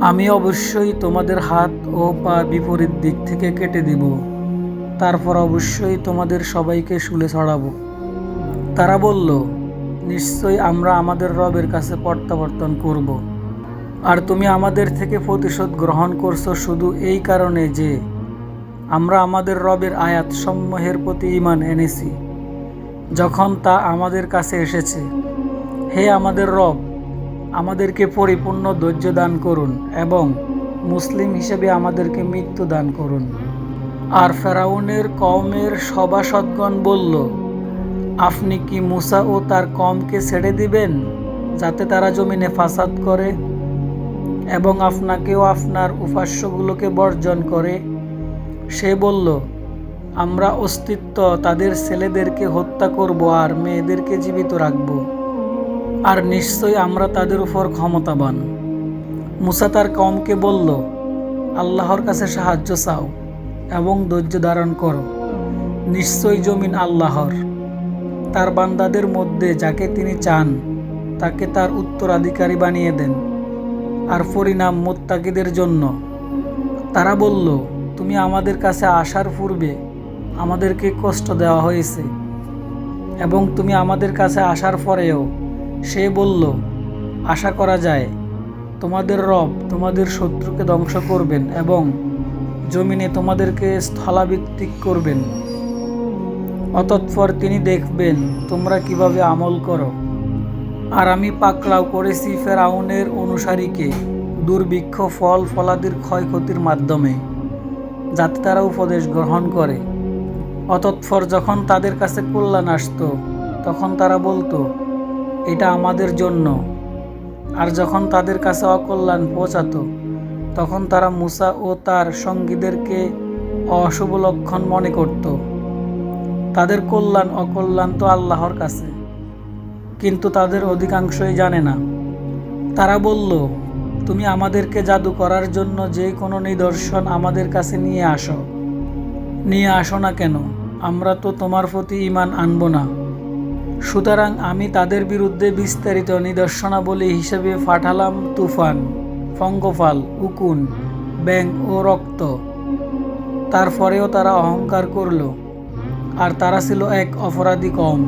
আমি অবশ্যই তোমাদের হাত ও পা বিপরীত দিক থেকে কেটে দিব। তারপর অবশ্যই তোমাদের সবাইকে শুলে ছড়াবো। তারা বলল, নিশ্চয়ই আমরা আমাদের রবের কাছে প্রত্যাবর্তন করব। আর তুমি আমাদের থেকে প্রতিশোধ গ্রহণ করছ শুধু এই কারণে যে আমরা আমাদের রবের আয়াত সমূহের প্রতি ইমান এনেছি। যখন তা আমাদের কাছে এসেছে, হে আমাদের রব আমাদেরকে পরিপূর্ণ ধৈর্য দান করুন এবং মুসলিম হিসেবে আমাদেরকে মৃত্যু দান করুন। আর ফেরাউনের কওমের সভাসদগণ বলল, আপনি কি মুসা ও তার কমকে ছেড়ে দিবেন যাতে তারা জমিনে ফাসাদ করে এবং আপনাকেও আপনার উপাস্যগুলোকে বর্জন করে? সে বলল, আমরা অস্তিত্ব তাদের ছেলেদেরকে হত্যা করব আর মেয়েদেরকে জীবিত রাখব। আর নিশ্চয়ই আমরা তাদের উপর ক্ষমতাবান। মুসা তার কমকে বলল, আল্লাহর কাছে সাহায্য চাও এবং ধৈর্য ধারণ করো। নিশ্চয়ই জমিন আল্লাহর। তার বান্দাদের মধ্যে যাকে তিনি চান, তাকে তার উত্তরাধিকারী বানিয়ে দেন। আর পরিণাম মোত্তাকিদের জন্য। তারা বলল, তুমি আমাদের কাছে আসার পূর্বে আমাদেরকে কষ্ট দেওয়া হয়েছে এবং তুমি আমাদের কাছে আসার পরেও সে বলল, আশা করা যায়, তোমাদের রব তোমাদের শত্রুকে ধ্বংস করবেন এবং জমিনে তোমাদেরকে স্থলাভিত্তিক করবেন। অতঃপর তিনি দেখবেন, তোমরা কীভাবে আমল করো। আর আমি পাকড়াও করেছি ফেরাউনের অনুসারীকে দুর্ভিক্ষ, ফল, ফলাদির ক্ষয়ক্ষতির মাধ্যমে, যাতে তারা উপদেশ গ্রহণ করে। অতৎপর যখন তাদের কাছে কল্যাণ আসতো, তখন তারা বলতো এটা আমাদের জন্য। আর যখন তাদের কাছে অকল্যাণ পৌঁছাতো, তখন তারা মুসা ও তার সঙ্গীদেরকে অশুভ লক্ষণ মনে করত। তাদের কল্যাণ, অকল্যাণ তো আল্লাহর কাছে। কিন্তু তাদের অধিকাংশই জানে না। তারা বলল, তুমি আমাদেরকে জাদু করার জন্য যে কোনো নিদর্শন আমাদের কাছে নিয়ে আসো। নিয়ে আসো না কেন? আমরা তো তোমার প্রতি ইমান আনব না। সুতরাং আমি তাদের বিরুদ্ধে বিস্তারিত নিদর্শনাবলী হিসেবে পাঠালাম তুফান ফঙ্গফাল উকুন ব্যাং ও রক্ত। তারপরেও তারা অহংকার করল, আর তারা ছিল এক অপরাধী কম